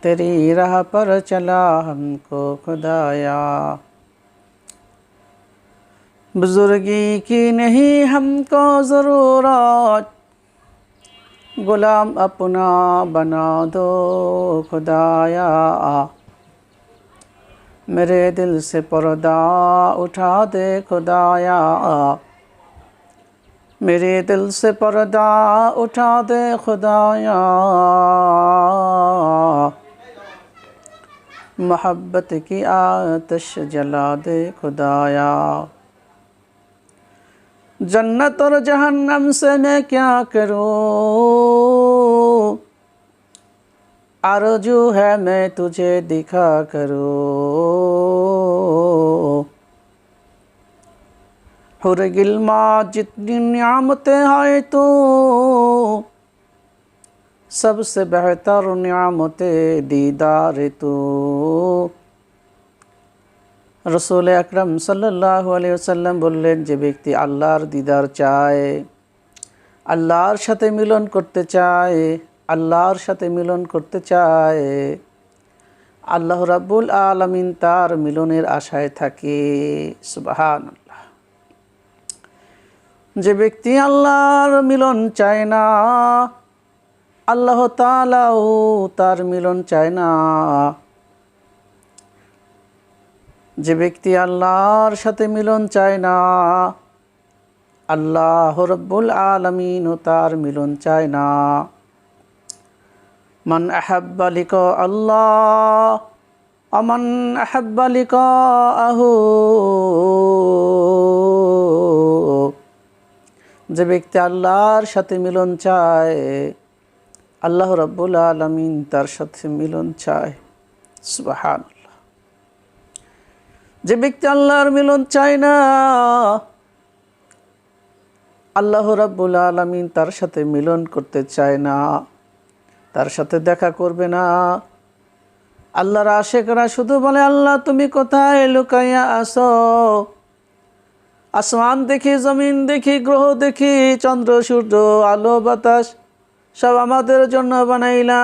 تیری راہ پر چلا ہم کو خدایا۔ بزرگی کی نہیں ہم کو ضرورات غلام اپنا بنا دو خدایا۔ میرے دل سے پردہ اٹھا دے خدایا۔ میرے دل سے پردہ اٹھا دے خدایا۔ मोहब्बत की आतश जला दे खुदाया। जन्नत और जहन्नम से मैं क्या करूँ? आरज़ू है मैं तुझे दिखा करूँ। हुर गिलमा जितनी नियामतें हैं तो। सबसे बेहतर नियामतें दीदार तो রসুল আকরাম সাল্লাহ আলিয়াল্লাম বললেন যে ব্যক্তি আল্লাহর দিদার চায় আল্লাহর সাথে মিলন করতে চায় আল্লাহর সাথে মিলন করতে চায় আল্লাহ রাব্বুল আলমিন তার মিলনের আশায় থাকে সুবাহান আল্লাহ যে ব্যক্তি আল্লাহর মিলন চায় না আল্লাহ তালাও তার মিলন চায় না। যে ব্যক্তি আল্লাহর সাথে মিলন চায় না, আল্লাহ রব্বুল আলমিনও তার মিলন চায় না। মান আহাব্বালিক আল্লাহ অমন আহাব্বালিক আহু যে ব্যক্তি আল্লাহর সাথে মিলন চায় আল্লাহ রব্বুল আলমিন তার সাথে মিলন চায়। সুবাহান যে ব্যক্তি আল্লাহর মিলন চায় না, আল্লাহ রাব্বুল আলমিন তার সাথে মিলন করতে চায় না, তার সাথে দেখা করবে না। আল্লাহর আশেকরা শুধু বলে, আল্লাহ, তুমি কোথায়? লুকাইয়া আসো। আসমান দেখি, জমিন দেখি, গ্রহ দেখি, চন্দ্র, সূর্য, আলো, বাতাস সব আমাদের জন্য বানাইলা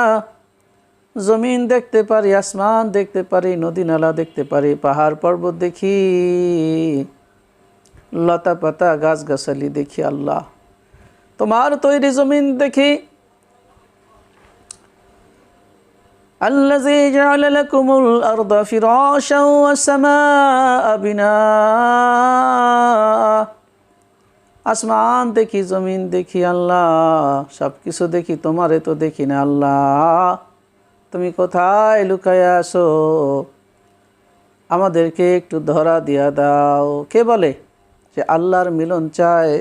জমিন দেখতে পারি আসমান দেখতে পারি নদী নালা দেখতে পারি পাহাড় পর্বত দেখি লতা পাতা গাছ গাছালি দেখি আল্লাহ তোমার তৈরি জমিন দেখি الذي جعل لكم الأرض فراشا والسماء بناء আসমান দেখি, জমিন দেখি, আল্লাহ। সব কিছু দেখি, তোমারে তো দেখি না, আল্লাহ। তুমি কোথায় লুকায় আসো আমাদেরকে একটু ধরা দিয়া দাও। কে বলে যে আল্লাহর মিলন চায়?